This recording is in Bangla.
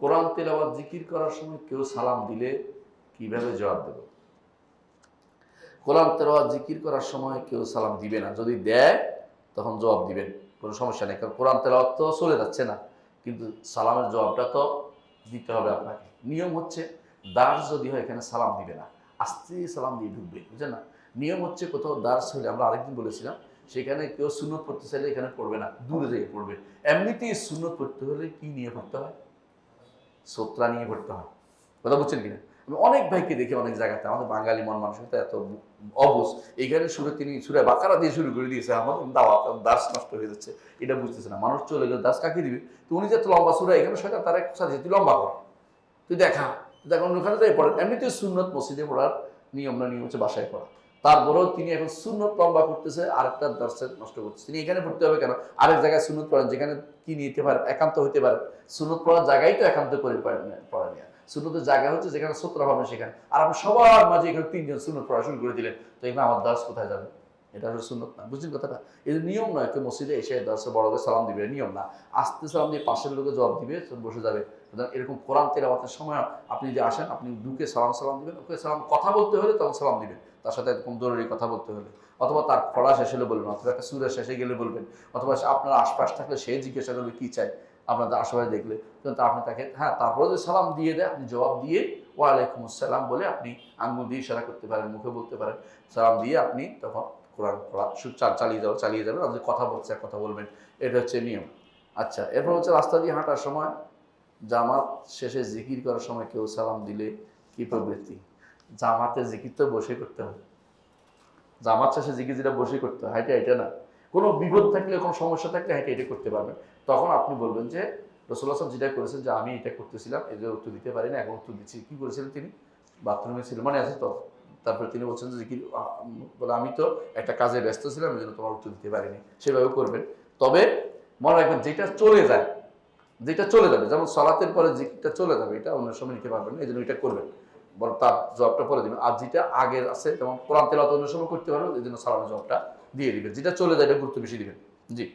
কোরআন তেলাওয়াত, জিকির করার সময় কেউ সালাম দিলে কীভাবে জবাব দেব? কোরআন তেলাওয়াত, জিকির করার সময় কেউ সালাম দিবে না। যদি দেয়, তখন জবাব দিবেন। কোনো সমস্যা নেই, কারণ কোরআন তেলাওয়াত তো চলে যাচ্ছে না। কিন্তু সালামের জবাবটা তো দিতে হবে আপনাকে। নিয়ম হচ্ছে দাস যদি হয় এখানে সালাম দিবে না। আস্তে সালাম দিয়ে ঢুকবে, বুঝলেন না? নিয়ম হচ্ছে কোথাও দাস হলে, আমরা আরেকদিন বলেছিলাম, সেখানে কেউ সুন্নত পড়তে চাইলে এখানে পড়বে না, দূরে থেকে পড়বে। এমনিতেই সুন্নত পড়তে হলে কি নিয়ে পড়তে হয়? সোত্রা নিয়ে পড়তে হয়। কথা বুঝছেন কিনা? আমি অনেক ভাইকে দেখি অনেক জায়গাতে, আমাদের বাঙালি মন মানুষের তো এত অবস। এইখানে শুরু তিনি, সুরে বাকারা দিয়ে শুরু করে দিয়েছে, আমার দাওয়াত দাস নষ্ট হয়ে যাচ্ছে, এটা বুঝতেছে না। মানুষ চলে গেলে দাস কাকে দিবে? তো উনি যে লম্বা সুরা, এখানে সেটা তার এক সাথে, তুই লম্বা কর, তুই দেখা দেখা ওখানে তাই পড়েন এমনিতেই সুন্নত মসজিদে পড়ার নিয়ম না, নিয়ম হচ্ছে বাসায় পড়া। তারপরেও তিনি এখন সুনত লম্বা করতেছে, আরেকটা দর্শক নষ্ট করতেছে। তিনি এখানে পড়তে হবে কেন? আরেক জায়গায় সুন্নত পড়েন, যেখানে তিনি নিতে পারেন একান্ত হইতে পারেন সুন্নত পড়ার জায়গায় তো একান্ত করে পড়েন সুনতের জায়গা হচ্ছে যেখানে সত্র হবে সেখানে। আর আপনি সবার মাঝে এখানে তিনজন সুনত পড়া শুরু করে দিলেন। তো এখানে আমার দাস কোথায় যাবে? এটা হলো সুন্নত না। বুঝলেন কথাটা? এই নিয়ম নয় কেউ মসজিদে এসে দাসে বড়কে সালাম দিবে, নিয়ম না। আস্তে সালাম দিয়ে পাশের লোকে জবাব দিবে, বসে যাবে। এরকম কোরআন তেলাওয়াতের সময় আপনি যদি আসেন, আপনি দুকে সালাম সালাম দিবেন, ওকে সালাম কথা বলতে হলে তখন সালাম দিবেন। তার সাথে এরকম জরুরি কথা বলতে হলে। অথবা তার পড়া শেষ হলে বলবেন, অথবা একটা সুরের শেষে গেলে বলবেন, অথবা আপনার আশপাশ থাকলে সে জিজ্ঞাসা করবে কী চাই আপনাদের আশেপাশে দেখলে। তা আপনি তাকে হ্যাঁ তারপরে যদি সালাম দিয়ে দেয়, আপনি জবাব দিয়ে ওয়ালাইকুম আসসালাম বলে আপনি আঙ্গুল দিয়ে ইশারা করতে পারেন, মুখে বলতে পারেন। সালাম দিয়ে আপনি তখন কোরআন পড়া চালিয়ে যাও, চালিয়ে যাবেন আপনি কথা বলছে, কথা বলবেন। এটা হচ্ছে নিয়ম। আচ্ছা এরপর হচ্ছে রাস্তা দিয়ে হাঁটার সময়, জামাত শেষে জিকির করার সময় কেউ সালাম দিলে কি প্রবৃত্তি? জামাতে জিকির তো বসে করতে হবে। জামাত শেষে জিকির যেটা বসে করতে হয়, হাইটা এটা না। কোনো বিপদ থাকলে, কোনো সমস্যা থাকলে হাইটা এটা করতে পারবেন। তখন আপনি বলবেন যে রসুল্লাহ সাহেব যেটা করেছেন যে, আমি এটা করতেছিলাম যে উত্তর দিতে পারি না এখন উত্তর দিচ্ছি। কি করেছিলেন তিনি? বাথরুমে ছিল মানে আছে তো? তারপরে তিনি বলছেন যে উম, বলে আমি তো একটা কাজে ব্যস্ত ছিলাম এই জন্য তোমার উত্তর দিতে পারিনি। সেভাবে করবেন। তবে মনে রাখবেন যেটা চলে যায় যেটা চলে যাবে যেমন সলাতের পরে জিকিরটা চলে যাবে এটা অন্য সময় নিতে পারবেন না এই জন্য এটা করবেন। বরং তার জবটা পরে দিবেন। আর যেটা আগের আছে যেমন কোরআন তেলাওয়াত অন্য সময় করতে পারবেন এই জন্য সালামের জবটা দিয়ে দিবেন। যেটা চলে যায় এটা গুরুত্ব বেশি দিবেন। জি।